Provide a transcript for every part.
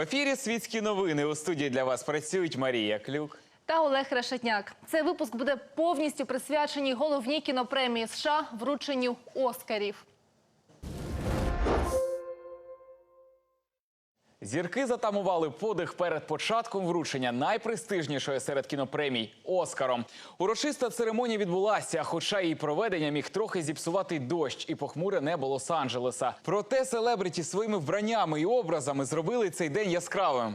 ефірі світські новини у студії для вас працюють Марія Клюк. Та Олег Решетняк. Цей випуск буде повністю присвячений головній кінопремії США врученню Оскарів. Зірки затамували подих перед початком вручення найпрестижнішої серед кінопремій Оскаром. Урочиста церемонія відбулася, хоча її проведення міг трохи зіпсувати дощ і похмуре небо Лос-Анджелеса. Проте селебриті своїми вбраннями і образами зробили цей день яскравим.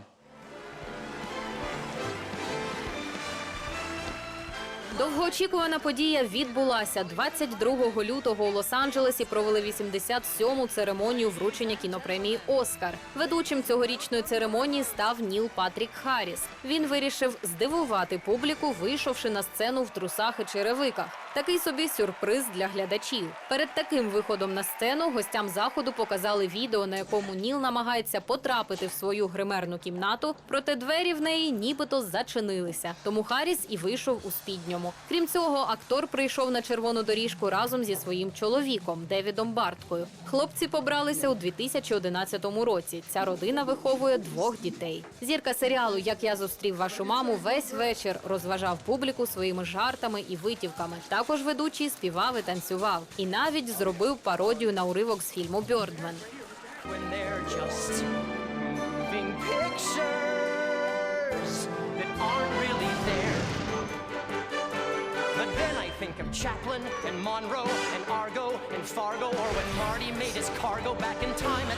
Довгоочікувана подія відбулася 22 лютого у Лос-Анджелесі. Провели 87-му церемонію вручення кінопремії Оскар. Ведучим цьогорічної церемонії став Ніл Патрік Харріс. Він вирішив здивувати публіку, вийшовши на сцену в трусах і черевиках. Такий собі сюрприз для глядачів. Перед таким виходом на сцену гостям заходу показали відео, на якому Ніл намагається потрапити в свою гримерну кімнату, проте двері в неї нібито зачинилися. Тому Харріс і вийшов у спідньому. Крім цього, актор прийшов на червону доріжку разом зі своїм чоловіком Девідом Барткою. Хлопці побралися у 2011 році. Ця родина виховує двох дітей. Зірка серіалу Як я зустрів вашу маму весь вечір розважав публіку своїми жартами і витівками. Також ведучий співав і танцював, і навіть зробив пародію на уривок з фільму Бьордмен.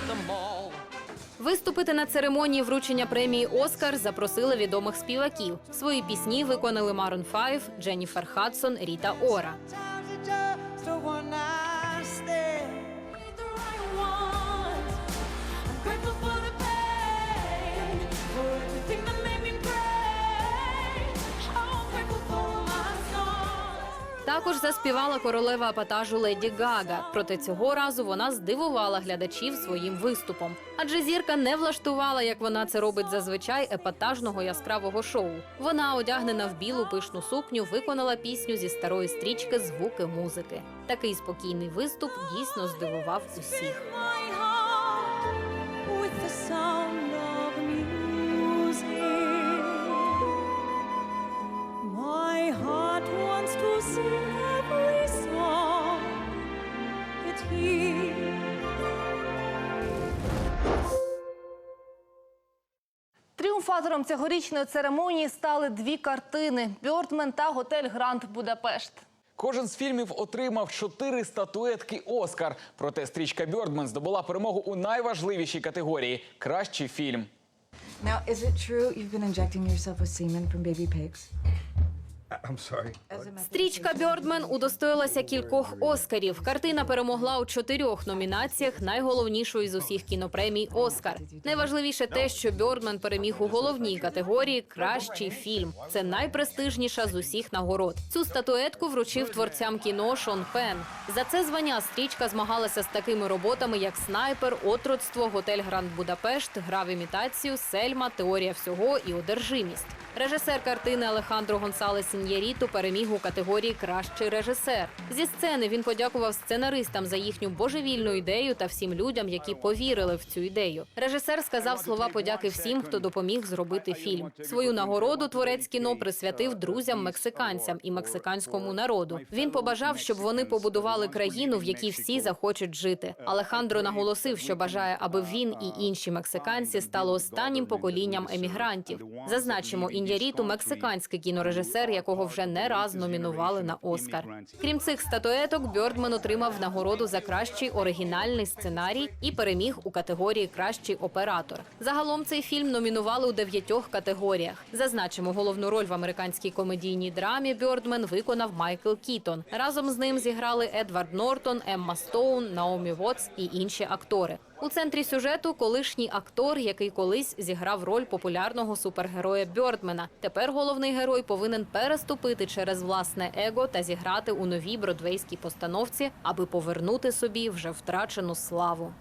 the mall. Виступити на церемонії вручення премії Оскар запросили відомих співаків. Свої пісні виконали Марон Файв, Дженніфер Хадсон, Ріта Ора. Також заспівала королева епатажу Леді Гага. Проте цього разу вона здивувала глядачів своїм виступом. Адже зірка не влаштувала, як вона це робить зазвичай, епатажного яскравого шоу. Вона, одягнена в білу пишну сукню, виконала пісню зі старої стрічки Звуки музики. Такий спокійний виступ дійсно здивував усіх. Тріумфатором цьогорічної церемонії стали дві картини: Бьордмен та Готель Гранд Будапешт. Кожен з фільмів отримав чотири статуетки Оскар. Проте стрічка Бьордмен здобула перемогу у найважливішій категорії кращий фільм. Now, is it true you've been injecting yourself with semen from baby pigs? Стрічка Бьордмен удостоїлася кількох оскарів. Картина перемогла у чотирьох номінаціях найголовнішої з усіх кінопремій Оскар. Найважливіше те, що Бьордмен переміг у головній категорії Кращий фільм. Це найпрестижніша з усіх нагород. Цю статуетку вручив творцям кіно Шон Пен. За це звання стрічка змагалася з такими роботами, як Снайпер, Отроцтво, Готель Гранд Будапешт, Гра в імітацію, Сельма, Теорія всього і Одержимість. Режисер картини Алехандро Гонсалес Ін'єріту переміг у категорії Кращий режисер. Зі сцени він подякував сценаристам за їхню божевільну ідею та всім людям, які повірили в цю ідею. Режисер сказав слова подяки всім, хто допоміг зробити фільм. Свою нагороду творець кіно присвятив друзям мексиканцям і мексиканському народу. Він побажав, щоб вони побудували країну, в якій всі захочуть жити. Алехандро наголосив, що бажає, аби він і інші мексиканці стали останнім поколінням емігрантів. Зазначимо, Ін'яріту мексиканський кінорежисер, якого вже не раз номінували на Оскар. Крім цих статуеток, Бьордман отримав нагороду за кращий оригінальний сценарій і переміг у категорії Кращий оператор. Загалом цей фільм номінували у дев'ятьох категоріях. Зазначимо, головну роль в американській комедійній драмі Бьордмен виконав Майкл Кітон. Разом з ним зіграли Едвард Нортон, Емма Стоун, Наомі Вотс і інші актори. У центрі сюжету колишній актор, який колись зіграв роль популярного супергероя Бьордмена. Тепер головний герой повинен переступити через власне его та зіграти у новій бродвейській постановці, аби повернути собі вже втрачену славу.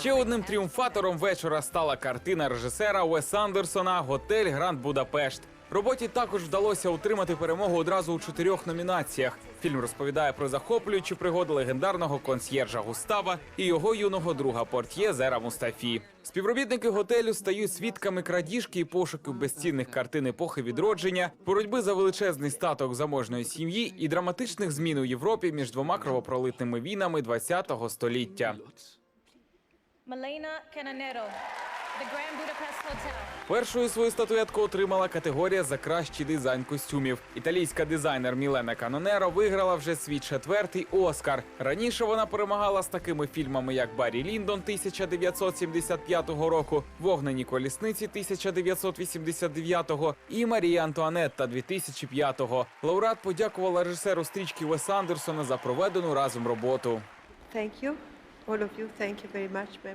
Ще одним тріумфатором вечора стала картина режисера Уеса Андерсона Готель Гранд Будапешт. Роботі також вдалося отримати перемогу одразу у чотирьох номінаціях. Фільм розповідає про захоплюючі пригоди легендарного консьєржа Густава і його юного друга портьє Зера Мустафі. Співробітники готелю стають свідками крадіжки і пошуків безцінних картин епохи відродження, боротьби за величезний статок заможної сім'ї і драматичних змін у Європі між двома кровопролитними війнами ХХ століття. Melena Cananero, the Grand Budapest Hotel. Першою свою статуетку отримала категорія за кращий дизайн костюмів. Італійська дизайнер Мілена Канонеро виграла вже свій четвертий Оскар. Раніше вона перемагала з такими фільмами, як Баррі Ліндон 1975 року, Вогнені колісниці 1989 і Марія Антуанетта 2005. Лауреат подякувала режисеру стрічки Вес Андерсона за проведену разом роботу. Thank you.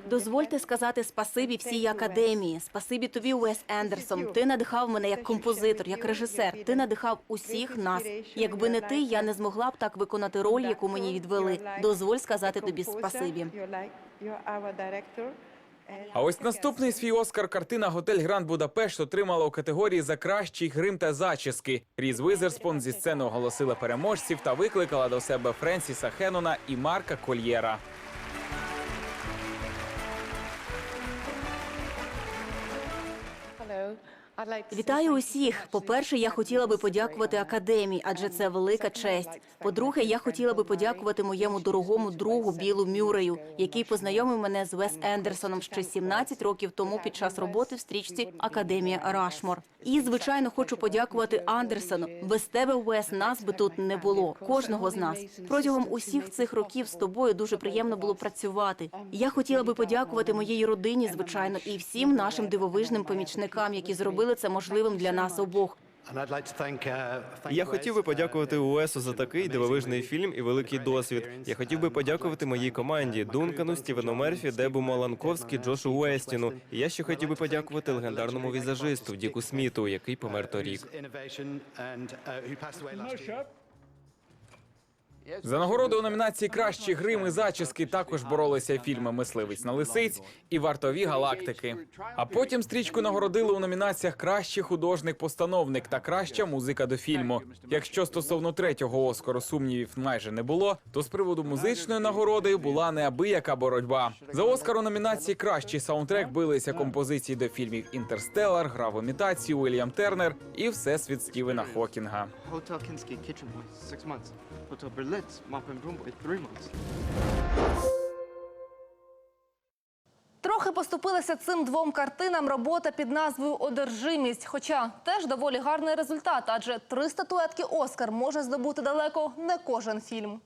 Дозвольте сказати спасибі всій академії. Спасибі тобі, Уес Ендерсон. Ти надихав мене як композитор, як режисер. Ти надихав усіх нас. Якби не ти, я не змогла б так виконати роль, яку мені відвели. Дозволь сказати тобі спасибі. А ось наступний свій Оскар картина Готель Гранд Будапешт отримала у категорії за кращий грим та зачіски. Різ Визерспон зі сцени оголосила переможців та викликала до себе Френсіса Хеннона і Марка Кольєра. Вітаю усіх. По-перше, я хотіла би подякувати академії, адже це велика честь. По-друге, я хотіла би подякувати моєму дорогому другу Білу Мюрею, який познайомив мене з Вес Ендерсоном ще 17 років тому під час роботи в стрічці Академія Рашмор. І звичайно хочу подякувати Андерсону. Без тебе, Вес, нас би тут не було. Кожного з нас протягом усіх цих років з тобою дуже приємно було працювати. Я хотіла би подякувати моїй родині, звичайно, і всім нашим дивовижним помічникам, які зробили це можливим для нас обох. Я хотів би подякувати УЕСу за такий дивовижний фільм і великий досвід. Я хотів би подякувати моїй команді Дункану, Стівену Мерфі, Дебу Маланковські, Джошу Уестіну. І я ще хотів би подякувати легендарному візажисту Діку Сміту, який помер торік. За нагороду у номінації Кращі грим і зачіски також боролися фільми Мисливець на лисиць і Вартові галактики. А потім стрічку нагородили у номінаціях Кращий художник постановник та краща музика до фільму. Якщо стосовно третього Оскару сумнівів майже не було, то з приводу музичної нагороди була неабияка боротьба. За Оскар у номінації Кращий саундтрек билися композиції до фільмів Інтерстелар, Гра в імітацію, Уільям Тернер і Всесвіт Стівена Хокінга. Hotel Mop and Broom Boy, three months. Трохи поступилася цим двом картинам робота під назвою Одержимість. Хоча теж доволі гарний результат, адже три статуетки Оскар може здобути далеко не кожен фільм.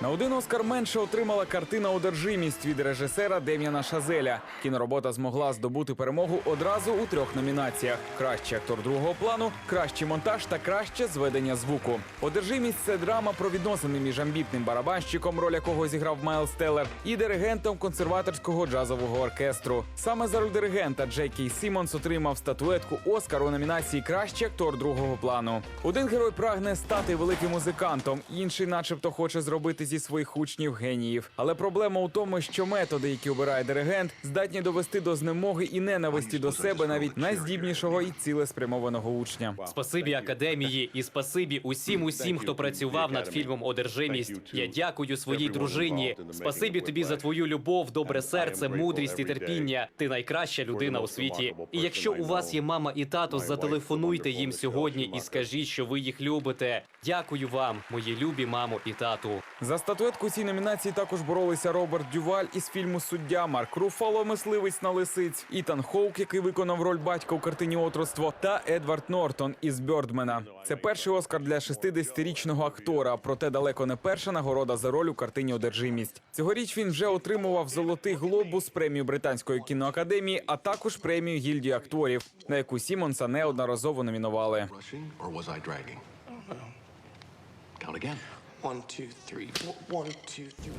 На один Оскар менше отримала картина Одержимість від режисера Дем'яна Шазеля. Кіноробота змогла здобути перемогу одразу у трьох номінаціях: кращий актор другого плану, кращий монтаж та краще зведення звуку. Одержимість це драма про відносини між амбітним барабанщиком, роль якого зіграв Майлз Теллер, і диригентом консерваторського джазового оркестру. Саме за роль диригента Джей Кей Сімонс отримав статуетку Оскар у номінації Кращий актор другого плану. Один герой прагне стати великим музикантом, інший, начебто, хоче зробити зі своїх учнів геніїв. Але проблема у тому, що методи, які обирає диригент, здатні довести до знемоги і ненависті до себе навіть найздібнішого і цілеспрямованого учня. Спасибі академії і спасибі усім усім, хто працював над фільмом Одержимість. Я дякую своїй дружині. Спасибі тобі за твою любов, добре серце, мудрість і терпіння. Ти найкраща людина у світі. І якщо у вас є мама і тато, зателефонуйте їм сьогодні і скажіть, що ви їх любите. Дякую вам, мої любі мамо і тату. За статуетку цій номінації також боролися Роберт Дюваль із фільму Суддя, Марк Руфало, мисливець на лисиць, Ітан Хоук, який виконав роль батька у картині Отроство, та Едвард Нортон із Бьордмена. Це перший Оскар для 60-річного актора, проте далеко не перша нагорода за роль у картині Одержимість. Цьогоріч він вже отримував золотий глобус, премію британської кіноакадемії, а також премію гільдії акторів, на яку Сімонса неодноразово номінували. One, two, three. One, two, three.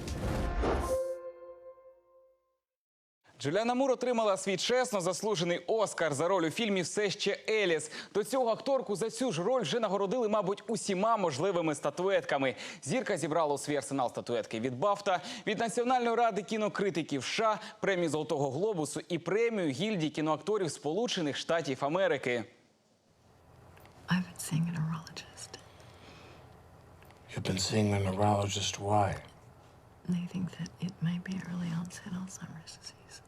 Джуліана Мур отримала свій чесно заслужений Оскар за роль у фільмі Все ще Еліс. До цього акторку за цю ж роль вже нагородили, мабуть, усіма можливими статуетками. Зірка зібрала у свій арсенал статуетки від Бафта, від Національної ради кінокритиків США, премію Золотого глобусу і премію гільдії кіноакторів Сполучених Штатів Америки. I've been seeing a neurologist. You've been seeing the neurologist. Why? They think that it might be early onset Alzheimer's disease.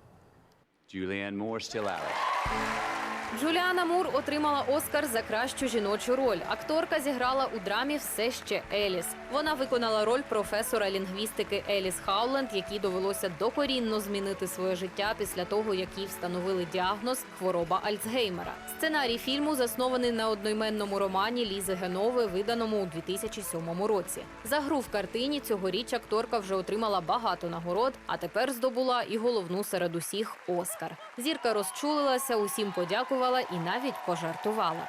Julianne Moore still out. Джуліана Мур отримала Оскар за кращу жіночу роль. Акторка зіграла у драмі все ще Еліс. Вона виконала роль професора лінгвістики Еліс Хауленд, якій довелося докорінно змінити своє життя після того, як їй встановили діагноз хвороба Альцгеймера. Сценарій фільму заснований на одноіменному романі Лізи Генови, виданому у 2007 році. За гру в картині цьогоріч акторка вже отримала багато нагород, а тепер здобула і головну серед усіх Оскар. Зірка розчулилася, усім подякувала і навіть пожартувала.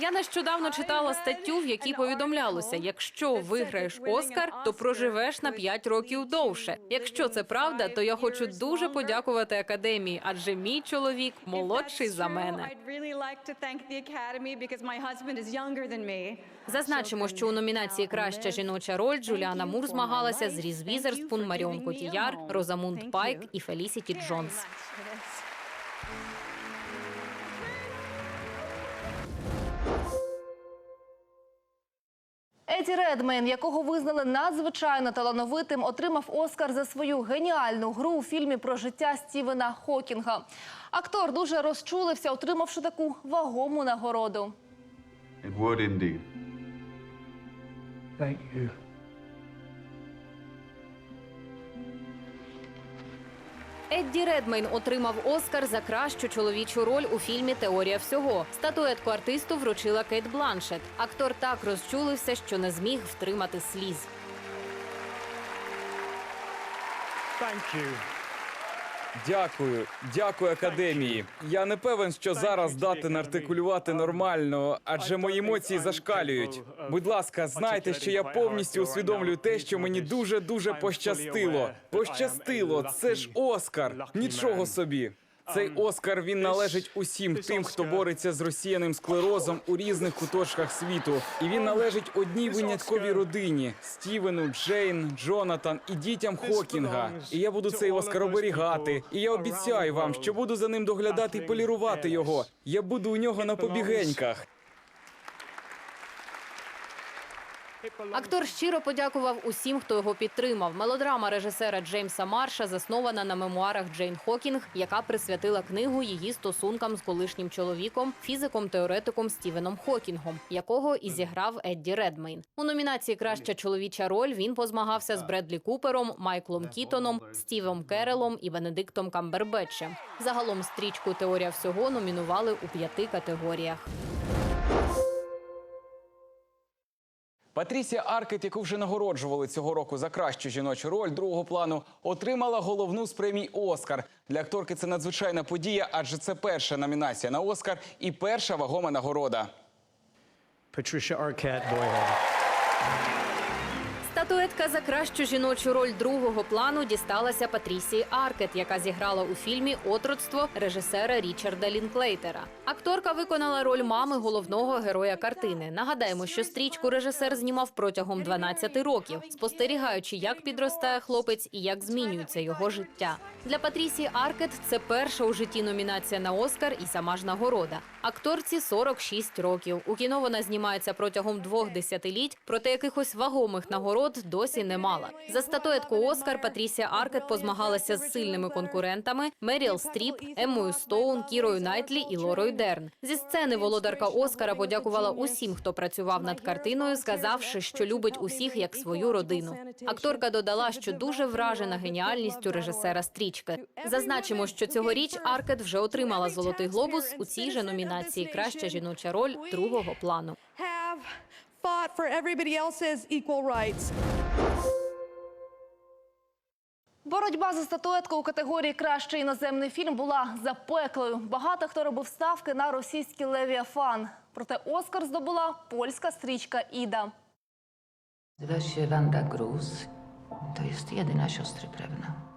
Я нещодавно читала статтю, в якій повідомлялося: якщо виграєш Оскар, то проживеш на 5 років довше. Якщо це правда, то я хочу дуже подякувати академії, адже мій чоловік молодший за мене. Зазначимо, що у номінації Краща жіноча роль Джуліана Мур змагалася з Різ Візерспун, Маріон Котіяр, Розамунд Пайк і Фелісіті Джонс. Еді Редмейн, якого визнали надзвичайно талановитим, отримав Оскар за свою геніальну гру у фільмі про життя Стівена Хокінга. Актор дуже розчулився, отримавши таку вагому нагороду. It would indeed. Thank you. Едді Редмейн отримав Оскар за кращу чоловічу роль у фільмі Теорія всього. Статуетку артисту вручила Кейт Бланшет. Актор так розчулився, що не зміг втримати сліз. Thank. Дякую, дякую академії. Я не певен, що зараз здатен артикулювати нормально, адже мої емоції зашкалюють. Будь ласка, знайте, що я повністю усвідомлюю те, що мені дуже дуже пощастило. Пощастило, це ж Оскар. Нічого собі. Цей Оскар він належить усім тим, хто бореться з росіяним склерозом у різних куточках світу. І він належить одній винятковій родині: Стівену, Джейн, Джонатан і дітям Хокінга. І я буду цей Оскар оберігати. І я обіцяю вам, що буду за ним доглядати і полірувати його. Я буду у нього на побігеньках. Актор щиро подякував усім, хто його підтримав. Мелодрама режисера Джеймса Марша заснована на мемуарах Джейн Хокінг, яка присвятила книгу її стосункам з колишнім чоловіком, фізиком-теоретиком Стівеном Хокінгом, якого і зіграв Едді Редмейн. У номінації Краща чоловіча роль він позмагався з Бредлі Купером, Майклом Кітоном, Стівом Керелом і Бенедиктом Камбербетчем. Загалом стрічку Теорія всього номінували у п'яти категоріях. Патрісія Аркет, яку вже нагороджували цього року за кращу жіночу роль другого плану, отримала головну з премій Оскар. Для акторки це надзвичайна подія, адже це перша номінація на Оскар і перша вагома нагорода. Patricia Arquette Boyhead. Статуетка за кращу жіночу роль другого плану дісталася Патрісії Аркет, яка зіграла у фільмі Отроцтво режисера Річарда Лінклейтера. Акторка виконала роль мами головного героя картини. Нагадаємо, що стрічку режисер знімав протягом 12 років, спостерігаючи, як підростає хлопець і як змінюється його життя. Для Патрісії Аркет це перша у житті номінація на Оскар і сама ж нагорода. Акторці 46 років. У кіно вона знімається протягом двох десятиліть, проте якихось вагомих нагород досі не мала. За статуетку Оскар Патрісія Аркет позмагалася з сильними конкурентами Меріл Стріп, Еммою Стоун, Кірою Найтлі і Лорою Дерн. Зі сцени володарка Оскара подякувала усім, хто працював над картиною, сказавши, що любить усіх як свою родину. Акторка додала, що дуже вражена геніальністю режисера стрічки. Зазначимо, що цьогоріч Аркет вже отримала золотий глобус у цій же номінації Краща жіноча роль другого плану. Fought for everybody else's equal rights. Боротьба за статуетку у категорії Кращий іноземний фільм була запеклою. Багато хто робив ставки на російський Левіафан. Проте Оскар здобула польська стрічка Іда. Nazywa się Wanda Gruz. To jest jedyna siostryprewna.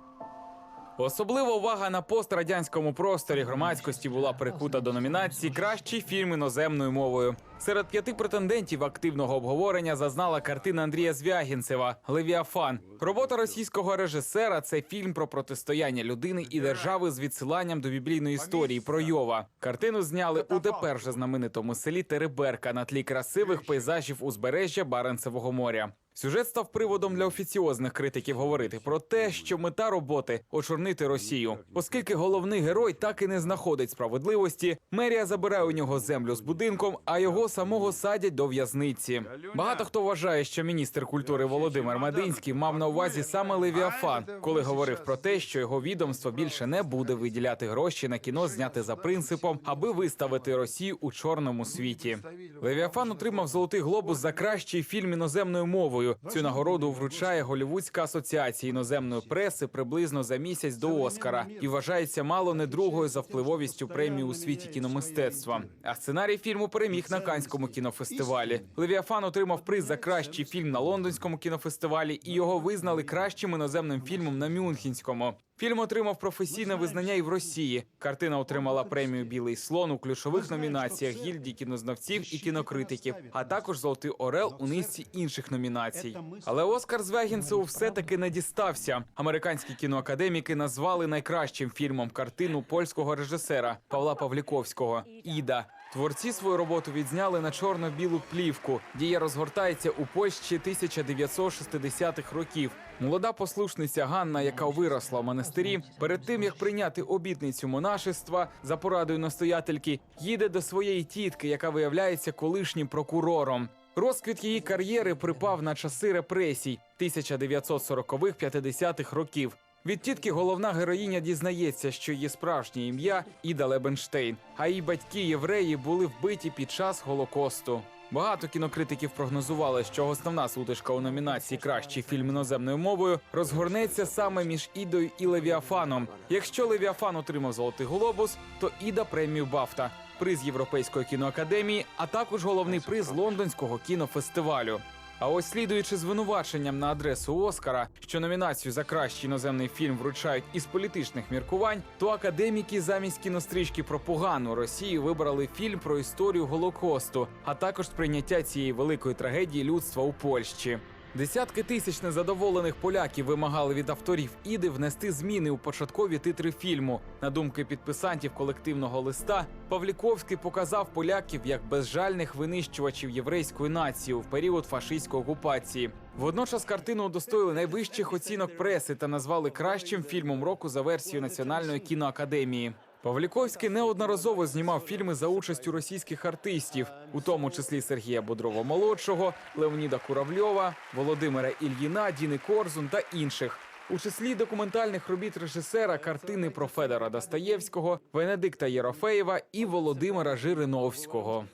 Особлива увага на пострадянському просторі громадськості була прикута до номінації Кращий фільм іноземною мовою. Серед п'яти претендентів активного обговорення зазнала картина Андрія Звягінцева Левіафан. Робота російського режисера це фільм про протистояння людини і держави з відсиланням до біблійної історії про Йова. Картину зняли у тепер вже знаменитому селі Тереберка на тлі красивих пейзажів узбережжя Баренцевого моря. Сюжет став приводом для офіціозних критиків говорити про те, що мета роботи очорнити Росію, оскільки головний герой так і не знаходить справедливості. Мерія забирає у нього землю з будинком, а його самого садять до в'язниці. Багато хто вважає, що міністр культури Володимир Мединський мав на увазі саме Левіафан, коли говорив про те, що його відомство більше не буде виділяти гроші на кіно, зняте за принципом, аби виставити Росію у чорному світі. Левіафан отримав золотий глобус за кращий фільм іноземною мовою. Цю нагороду вручає Голівудська асоціація іноземної преси приблизно за місяць до Оскара і вважається мало не другою за впливовістю премії у світі кіномистецтва. А сценарій фільму переміг на Канському кінофестивалі. Левіафан отримав приз за кращий фільм на лондонському кінофестивалі, і його визнали кращим іноземним фільмом на Мюнхенському. Фільм отримав професійне визнання і в Росії. Картина отримала премію Білий слон у ключових номінаціях гільдії кінознавців і кінокритиків, а також Золотий Орел у низці інших номінацій. Але Оскар Звягінцеву все таки не дістався. Американські кіноакадеміки назвали найкращим фільмом картину польського режисера Павла Павліковського Іда. Творці свою роботу відзняли на чорно-білу плівку. Дія розгортається у Польщі 1960-х років. Молода послушниця Ганна, яка виросла в монастирі, перед тим як прийняти обітницю монашества за порадою настоятельки, їде до своєї тітки, яка виявляється колишнім прокурором. Розквіт її кар'єри припав на часи репресій 1940-х-50-х років. Від тітки головна героїня дізнається, що її справжнє ім'я Іда Лебенштейн, а її батьки євреї були вбиті під час голокосту. Багато кінокритиків прогнозували, що основна сутичка у номінації Кращий фільм іноземною мовою розгорнеться саме між Ідою і Левіафаном. Якщо Левіафан отримав золотий глобус, то Іда премію Бафта, приз Європейської кіноакадемії, а також головний приз лондонського кінофестивалю. А ось слідуючи звинуваченням на адресу Оскара, що номінацію за кращий іноземний фільм вручають із політичних міркувань, то академіки замість кінострічки про погану Росію вибрали фільм про історію Голокосту, а також сприйняття цієї великої трагедії людства у Польщі. Десятки тисяч незадоволених поляків вимагали від авторів іди внести зміни у початкові титри фільму. На думки підписантів колективного листа, Павліковський показав поляків як безжальних винищувачів єврейської нації в період фашистської окупації. Водночас картину удостоїли найвищих оцінок преси та назвали кращим фільмом року за версією Національної кіноакадемії. Павліковський неодноразово знімав фільми за участю російських артистів, у тому числі Сергія Бодрова молодшого, Леоніда Куравльова, Володимира Ільїна, Діни Корзун та інших. У числі документальних робіт режисера картини про Федора Достаєвського, Венедикта Єрофеєва і Володимира Жириновського.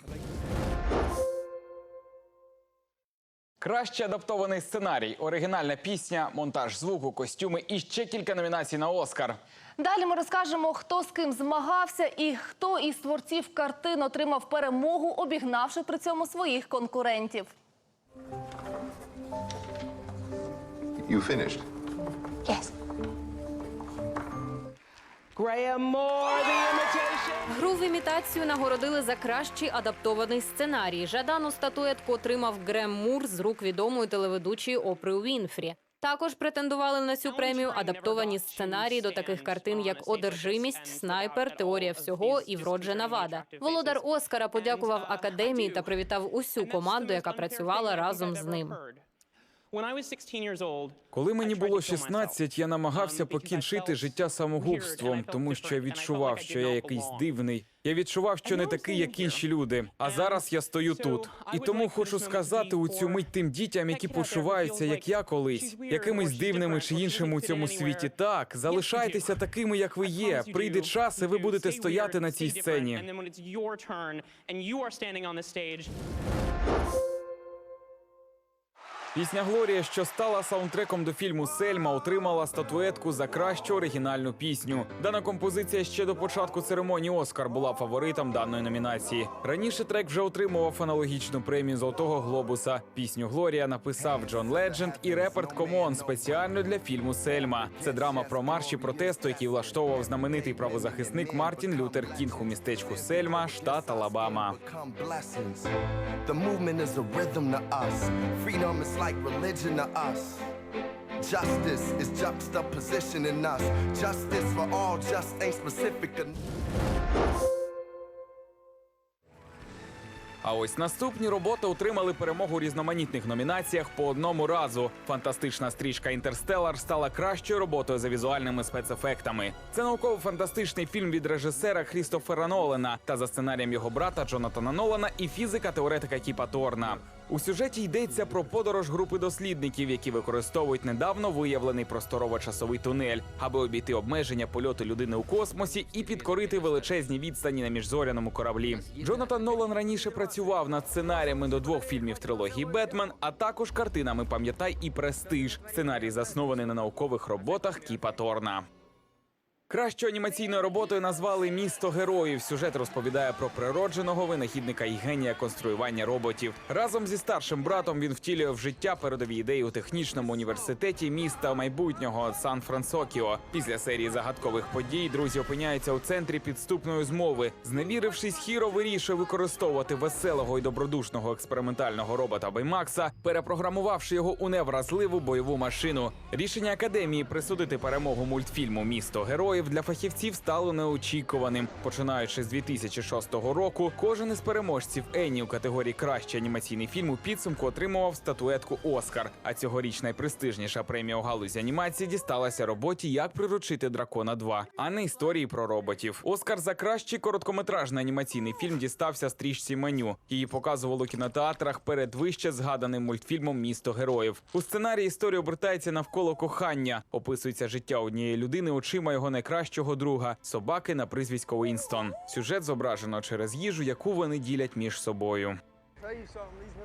Краще адаптований сценарій, оригінальна пісня, монтаж звуку, костюми і ще кілька номінацій на Оскар. Далі ми розкажемо, хто з ким змагався і хто із творців картин отримав перемогу, обігнавши при цьому своїх конкурентів. You finished? Yes. Graham Moore, The Imitation. Гру в імітацію нагородили за кращий адаптований сценарій. Жадану статуетку отримав Грем Мур з рук відомої телеведучої Опри Уінфрі. Також претендували на цю премію адаптовані сценарії до таких картин, як Одержимість, Снайпер, Теорія всього і Вроджена вада. Володар Оскара подякував академії та привітав усю команду, яка працювала разом з ним. Коли мені було 16, я намагався покінчити життя самогубством, тому що я відчував, що я якийсь дивний. Я відчував, що не такий, як інші люди. А зараз я стою тут. І тому хочу сказати у цю мить тим дітям, які почуваються, як я колись, якимись дивними чи іншими у цьому світі. Так, залишайтеся такими, як ви є. Прийде час, і ви будете стояти на цій сцені. Пісня Глорія, що стала саундтреком до фільму Сельма, отримала статуетку за кращу оригінальну пісню. Дана композиція ще до початку церемонії Оскар була фаворитом даної номінації. Раніше трек вже отримував аналогічну премію Золотого Глобуса. Пісню Глорія написав Джон Ледженд і реперт Комон спеціально для фільму Сельма. Це драма про марші протесту, який влаштовував знаменитий правозахисник Мартін Лютер Кінг у містечку Сельма, штат Алабама. Like religion to us. Justice is juxtaposition in us. Justice for all just ain't specific. А ось наступні роботи отримали перемогу у різноманітних номінаціях по одному разу. Фантастична стрічка Інтерстелар стала кращою роботою за візуальними спецефектами. Це науково-фантастичний фільм від режисера Хрістофера Нолана та за сценарієм його брата Джонатана Нолана і фізика-теоретика Кіпа Торна. У сюжеті йдеться про подорож групи дослідників, які використовують недавно виявлений просторово-часовий тунель, аби обійти обмеження польоту людини у космосі і підкорити величезні відстані на міжзоряному кораблі. Джонатан Нолан раніше працював над сценаріями до двох фільмів трилогії Бетмен, а також картинами Пам'ятай і Престиж. Сценарій заснований на наукових роботах Кіпа Торна. Кращою анімаційною роботою назвали Місто героїв. Сюжет розповідає про природженого винахідника і генія конструювання роботів. Разом зі старшим братом він втілює в життя передові ідеї у технічному університеті міста майбутнього Сан Франсокіо. Після серії загадкових подій друзі опиняються у центрі підступної змови. Зневірившись, Хіро вирішує використовувати веселого і добродушного експериментального робота Беймакса, перепрограмувавши його у невразливу бойову машину. Рішення академії присудити перемогу мультфільму Місто героїв для фахівців стало неочікуваним. Починаючи з 2006 року, кожен із переможців Енні у категорії Кращий анімаційний фільм у підсумку отримував статуетку Оскар. А цьогоріч найпрестижніша премія у галузі анімації дісталася роботі Як приручити дракона 2», а не історії про роботів. Оскар за кращий короткометражний анімаційний фільм дістався стрічці меню. Її показували у кінотеатрах перед вище згаданим мультфільмом Місто героїв. У сценарії історія обертається навколо кохання. Описується життя однієї людини очима його найкращого друга собаки на прізвисько Уінстон. Сюжет зображено через їжу, яку вони ділять між собою.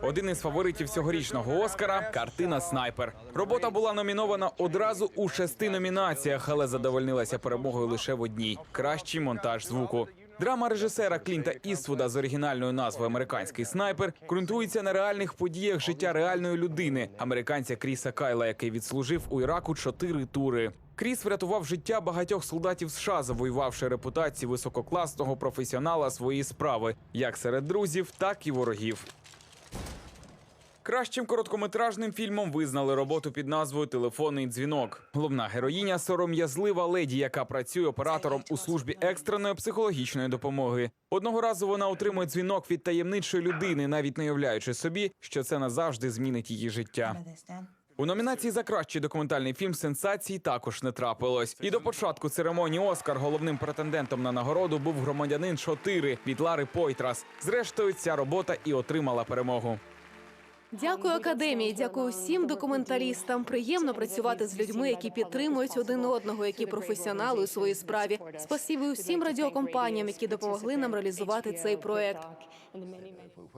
Один із фаворитів цьогорічного Оскара картина Снайпер. Робота була номінована одразу у шести номінаціях, але задовольнилася перемогою лише в одній кращий монтаж звуку. Драма режисера Клінта Іствуда з оригінальною назвою Американський снайпер ґрунтується на реальних подіях життя реальної людини, американця Кріса Кайла, який відслужив у Іраку чотири тури. Кріс врятував життя багатьох солдатів США, завоювавши репутацію висококласного професіонала своєї справи, як серед друзів, так і ворогів. Кращим короткометражним фільмом визнали роботу під назвою Телефонний дзвінок. Головна героїня сором'язлива леді, яка працює оператором у службі екстреної психологічної допомоги. Одного разу вона отримує дзвінок від таємничої людини, навіть не уявляючи собі, що це назавжди змінить її життя. У номінації за кращий документальний фільм сенсації також не трапилось. І до початку церемонії Оскар головним претендентом на нагороду був громадянин 4 від Лари Пойтрас. Зрештою, ця робота і отримала перемогу. Дякую академії, дякую всім документалістам. Приємно працювати з людьми, які підтримують один одного, які професіонали у своїй справі. Спасибі усім радіокомпаніям, які допомогли нам реалізувати цей проект.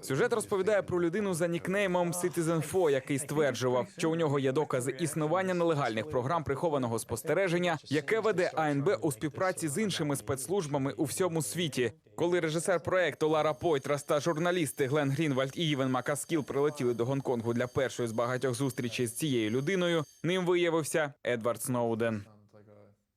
Сюжет розповідає про людину за нікнеймом Citizen Four, який стверджував, що у нього є докази існування нелегальних програм прихованого спостереження, яке веде АНБ у співпраці з іншими спецслужбами у всьому світі. Коли режисер проекту Лара Пойтрас та журналісти Глен Грінвальд і Івен Макаскіл прилетіли до Гонконгу для першої з багатьох зустрічей з цією людиною, ним виявився Едвард Сноуден.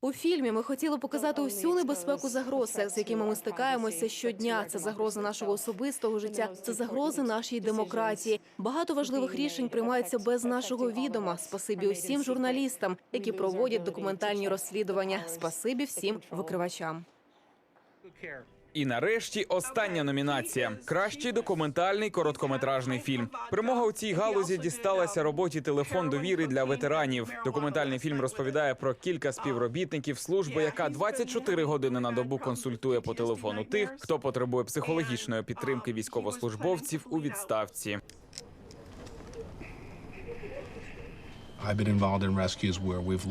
У фільмі ми хотіли показати усю небезпеку загроз, з якими ми стикаємося щодня. Це загрози нашого особистого життя, це загрози нашій демократії. Багато важливих рішень приймаються без нашого відома. Спасибі усім журналістам, які проводять документальні розслідування. Спасибі всім викривачам. І нарешті остання номінація: кращий документальний короткометражний фільм. Перемога у цій галузі дісталася роботі Телефон довіри для ветеранів. Документальний фільм розповідає про кілька співробітників служби, яка 24 години на добу консультує по телефону тих, хто потребує психологічної підтримки військовослужбовців у відставці. I've been where we've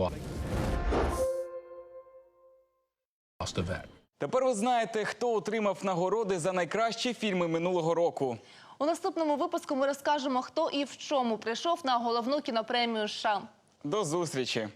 lost a vet. Тепер ви знаєте, хто отримав нагороди за найкращі фільми минулого року. У наступному випуску ми розкажемо, хто і в чому прийшов на головну кінопремію США. До зустрічі.